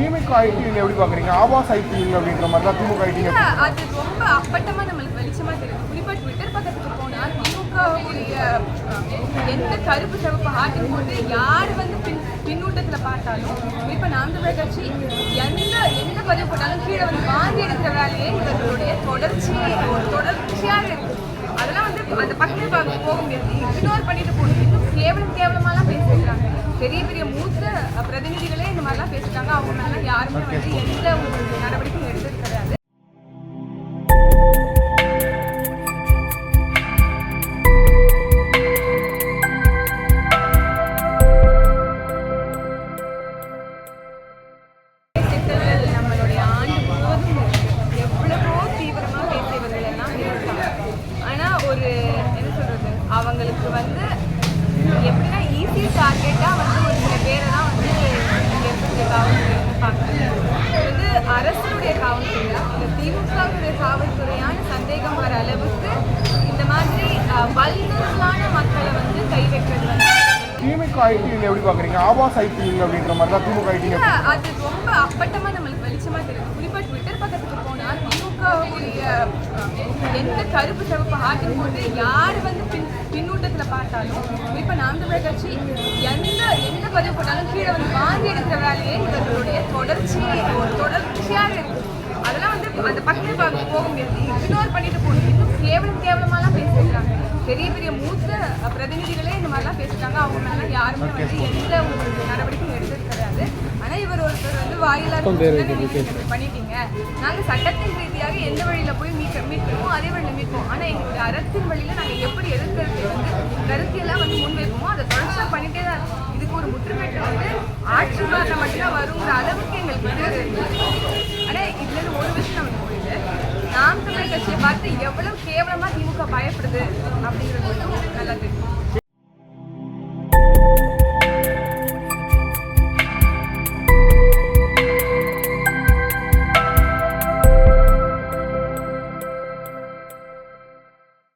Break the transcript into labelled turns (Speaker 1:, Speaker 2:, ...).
Speaker 1: திமுக ID நீங்க எப்படி பாக்குறீங்க ஆபாஸ் ஐடி அப்படின்ற மாதிரி தான் திமுக ஐடி
Speaker 2: இல்ல, அது ரொம்ப அப்பட்டமா நம்மளுக்கு வெளிச்சமா தெரியும். குறிப்பா ட்விட்டர் பக்கத்துக்கு போனா திமுகவுடைய எந்த கருப்பு சிவப்பு ஹார்ட்டின் போட்டு யார் வந்து பின் பின்னூட்டத்துல பார்த்தாலும் குறிப்பா நாம் தமிழர் கட்சி எந்த எந்த பதிவு போட்டாலும் கீழே வந்து வாங்கி எடுக்கிற வேலையே இவர்களுடைய தொடர்ச்சி தொடர்ச்சியாக இருக்கு. அதெல்லாம் வந்து அந்த பார்க்க போக முடியாது. இக்னோர் பண்ணிட்டு போகணும். இன்னும் கேவலம் கேவலமாலாம் பேசியிருக்காங்க. பெரிய பெரிய மூத்த பிரதிநிதிகளே இந்த மாதிரிலாம் பேசிட்டாங்க. அவங்க மேல யாருமே வந்து எந்த ஒரு நடவடிக்கையும் எடுத்தது கிடையாது. அவங்களுக்கு வந்து எப்படின்னா ஈஸி டார்கெட்டா வந்து ஒரு சில பேரை தான் வந்து இங்க இருக்கக்கூடிய காவல்துறை வந்து பார்க்குறாங்க. இது வந்து அரசுடைய காவல்துறை இந்த திமுகவுடைய காவல்துறையான சந்தேகம் வர அளவுக்கு இந்த மாதிரி வல்லுறலான மக்களை வந்து கை வைக்கிறது வந்து
Speaker 1: திமுக ஐடி நீங்க எப்படி பாக்குறீங்க ஆபாஸ் ஐடி அப்படின்ற மாதிரி தான் திமுக ஐடி
Speaker 2: அது ரொம்ப அப்பட்டமா நம்மளுக்கு வெளிச்சமா தெரியும் குறிப்பா ட்விட்டர் பக்கத்துக்கு போனா திமுகவுடைய எந்த கருப்பு சிவப்பு ஆட்டும் போது யார் வந்து பின் பின்னூட்டத்துல பார்த்தாலும் இப்போ நாம் தமிழர் கட்சி எந்த எந்த பதிவு போட்டாலும் கீழே வந்து வாங்கி எடுக்கிற வேலையே இவர்களுடைய தொடர்ச்சி தொடர்ச்சியாக இருக்குது அதெல்லாம் வந்து அந்த பக்கத்தில் பார்க்க போக முடியாது. இக்னோர் பண்ணிட்டு போகணும். இன்னும் கேவலம் கேவலமாலாம் பேசியிருக்காங்க. பெரிய பெரிய மூத்த பிரதிநிதிகளே இந்த மாதிரிலாம் பேசிட்டாங்க அவங்க மேலாம் யாருமே வந்து எந்த ஒரு நடவடிக்கையும் எடுத்தது கிடையாது ஆனா இவர் ஒருத்தர் சட்டம் பண்ணிட்டீங்க. நாங்க சட்டத்தின் ரீதியாக எந்த வழியில போய் மீட்க மீட்போமோ அதே வழியில மீட்போம். ஆனா எங்களுடைய அரசின் வழியில நாங்க எப்படி எதிர்கருத்தை வந்து கருத்தியெல்லாம் வந்து முன்வைப்போமோ அதை தொடர்ச்சியா பண்ணிட்டே தான் இருக்கும். இதுக்கு ஒரு முற்றுப்பெற்று வந்து ஆட்சி மாற்றம் மட்டும்தான் வருங்கிற அளவுக்கு எங்களுக்கு வந்து ஆனா இதுல ஒரு விஷயம் நமக்கு புரியுது. நாம் தமிழ் கட்சியை பார்த்து எவ்வளவு கேவலமா திமுக பயப்படுது அப்படிங்கிறது மட்டும் நல்லா தெரியும்.